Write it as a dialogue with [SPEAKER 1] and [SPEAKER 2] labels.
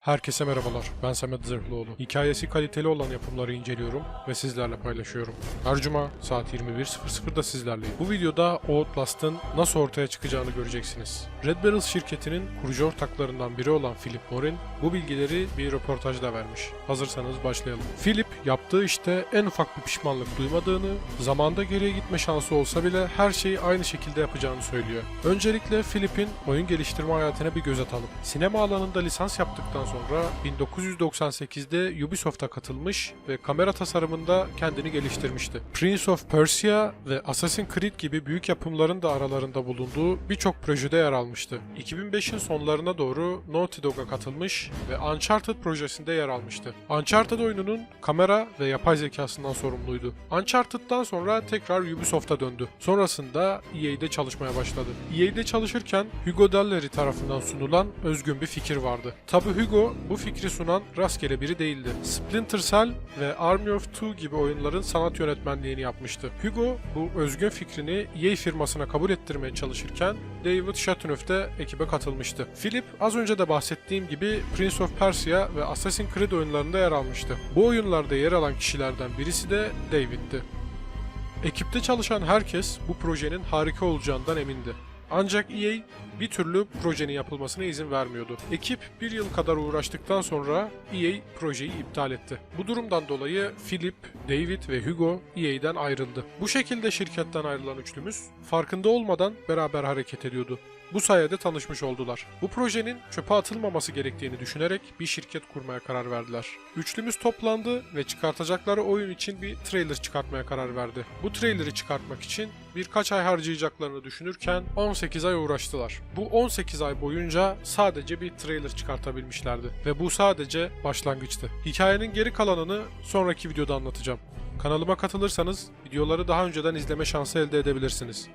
[SPEAKER 1] Herkese merhabalar, ben Samet Zırhlıoğlu. Hikayesi kaliteli olan yapımları inceliyorum ve sizlerle paylaşıyorum. Her cuma saat 21.00'da sizlerleyim. Bu videoda Outlast'ın nasıl ortaya çıkacağını göreceksiniz. Red Barrel şirketinin kurucu ortaklarından biri olan Philip Morin bu bilgileri bir röportajda vermiş. Hazırsanız başlayalım. Philip yaptığı işte en ufak bir pişmanlık duymadığını, zamanda geriye gitme şansı olsa bile her şeyi aynı şekilde yapacağını söylüyor. Öncelikle Philip'in oyun geliştirme hayatına bir göz atalım. Sinema alanında lisans yaptıktan sonra 1998'de Ubisoft'a katılmış ve kamera tasarımında kendini geliştirmişti. Prince of Persia ve Assassin's Creed gibi büyük yapımların da aralarında bulunduğu birçok projede yer almıştı. 2005'in sonlarına doğru Naughty Dog'a katılmış ve Uncharted projesinde yer almıştı. Uncharted oyununun kamera ve yapay zekasından sorumluydu. Uncharted'dan sonra tekrar Ubisoft'a döndü. Sonrasında EA'de çalışmaya başladı. EA'de çalışırken Hugo Dallery tarafından sunulan özgün bir fikir vardı. Tabi Hugo bu fikri sunan rastgele biri değildi. Splinter Cell ve Army of Two gibi oyunların sanat yönetmenliğini yapmıştı. Hugo bu özgün fikrini EA firmasına kabul ettirmeye çalışırken David Chateauneuf de ekibe katılmıştı. Philip az önce de bahsettiğim gibi Prince of Persia ve Assassin's Creed oyunlarında yer almıştı. Bu oyunlarda yer alan kişilerden birisi de David'ti. Ekipte çalışan herkes bu projenin harika olacağından emindi. Ancak EA bir türlü projenin yapılmasına izin vermiyordu. Ekip bir yıl kadar uğraştıktan sonra EA projeyi iptal etti. Bu durumdan dolayı Philip, David ve Hugo EA'den ayrıldı. Bu şekilde şirketten ayrılan üçlümüz farkında olmadan beraber hareket ediyordu. Bu sayede tanışmış oldular. Bu projenin çöpe atılmaması gerektiğini düşünerek bir şirket kurmaya karar verdiler. Üçlümüz toplandı ve çıkartacakları oyun için bir trailer çıkartmaya karar verdi. Bu trailerı çıkartmak için birkaç ay harcayacaklarını düşünürken 18 ay uğraştılar. Bu 18 ay boyunca sadece bir trailer çıkartabilmişlerdi ve bu sadece başlangıçtı. Hikayenin geri kalanını sonraki videoda anlatacağım. Kanalıma katılırsanız videoları daha önceden izleme şansı elde edebilirsiniz.